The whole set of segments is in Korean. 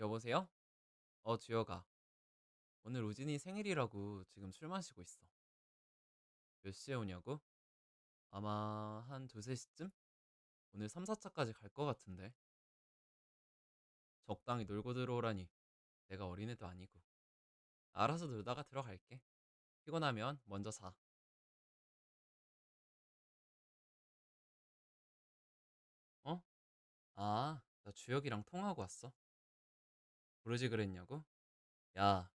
여보세요? 어, 주혁아. 오늘 우진이 생일이라고 지금 술 마시고 있어. 몇 시에 오냐고? 아마 한 두세 시쯤? 오늘 3, 4차까지 갈 것 같은데. 적당히 놀고 들어오라니. 내가 어린애도 아니고. 알아서 놀다가 들어갈게. 피곤하면 먼저 자. 어? 아, 나 주혁이랑 통화하고 왔어. 부르지 그랬냐고? 야,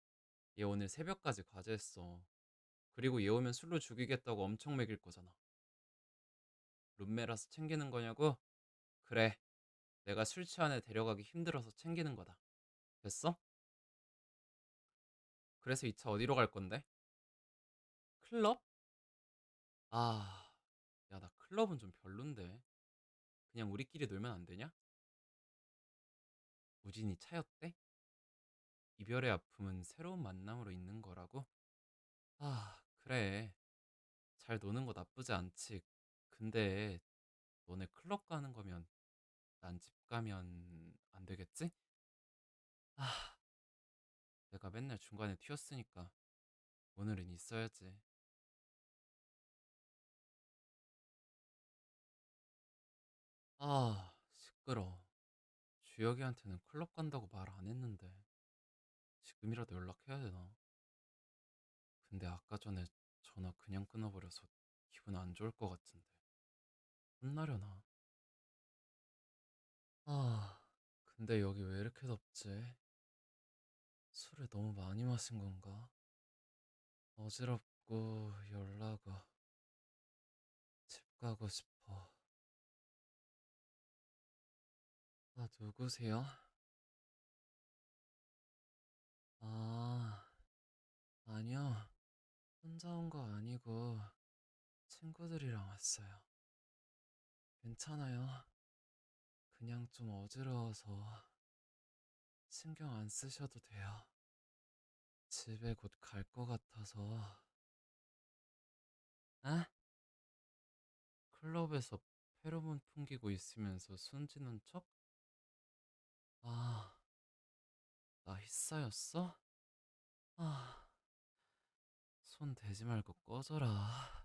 얘 오늘 새벽까지 과제했어. 그리고 얘 오면 술로 죽이겠다고 엄청 먹일 거잖아. 룸메라서 챙기는 거냐고? 그래. 내가 술 취한 애 데려가기 힘들어서 챙기는 거다. 됐어? 그래서 이 차 어디로 갈 건데? 클럽? 아, 야, 나 클럽은 좀 별론데. 그냥 우리끼리 놀면 안 되냐? 우진이 차였대? 이별의 아픔은 새로운 만남으로 있는 거라고? 아, 그래. 잘 노는 거 나쁘지 않지. 근데 너네 클럽 가는 거면 난 집 가면 안 되겠지? 아, 내가 맨날 중간에 튀었으니까 오늘은 있어야지. 아, 시끄러. 주혁이한테는 클럽 간다고 말 안 했는데 지금이라도 연락해야 되나? 근데 아까 전에 전화 그냥 끊어버려서 기분 안 좋을 것 같은데 혼나려나? 아, 근데 여기 왜 이렇게 덥지? 술을 너무 많이 마신 건가? 어지럽고 열나고 집 가고 싶어. 아, 누구세요? 아니요. 혼자 온 거 아니고 친구들이랑 왔어요. 괜찮아요. 그냥 좀 어지러워서 신경 안 쓰셔도 돼요. 집에 곧갈것 같아서. 아? 클럽에서 페로몬 풍기고 있으면서 숨지는 척? 아, 나 히싸였어? 아, 손 대지 말고 꺼져라.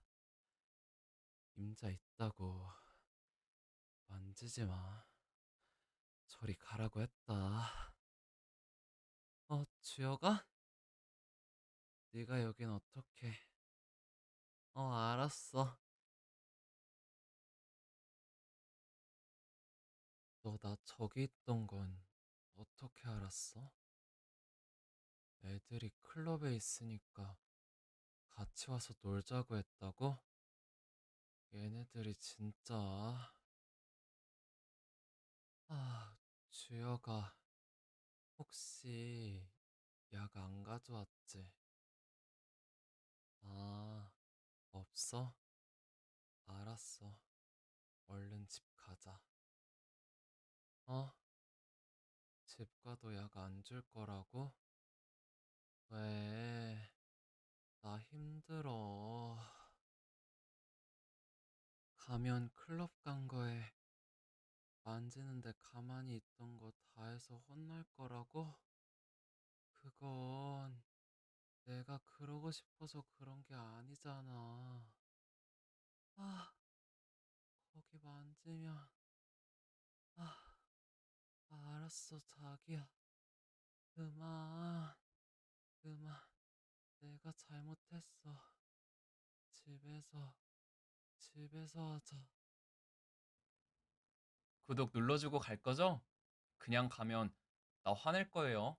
임자 있다고. 만지지 마. 저리 가라고 했다. 어, 주혁아? 네가 여긴 어떻게? 어, 알았어. 너 나 저기 있던 건 어떻게 알았어? 애들이 클럽에 있으니까 같이 와서 놀자고 했다고? 얘네들이 진짜... 아, 주혁아, 혹시 약 안 가져왔지? 아, 없어? 알았어. 얼른 집 가자. 어? 집 가도 약 안 줄 거라고? 왜? 나 힘들어. 가면 클럽 간 거에 만지는데 가만히 있던 거 다 해서 혼날 거라고? 그건 내가 그러고 싶어서 그런 게 아니잖아. 아, 거기 만지면. 아, 알았어, 자기야. 그만. 내가 잘못했어. 집에서, 집에서 하자. 구독 눌러주고 갈 거죠? 그냥 가면 나 화낼 거예요.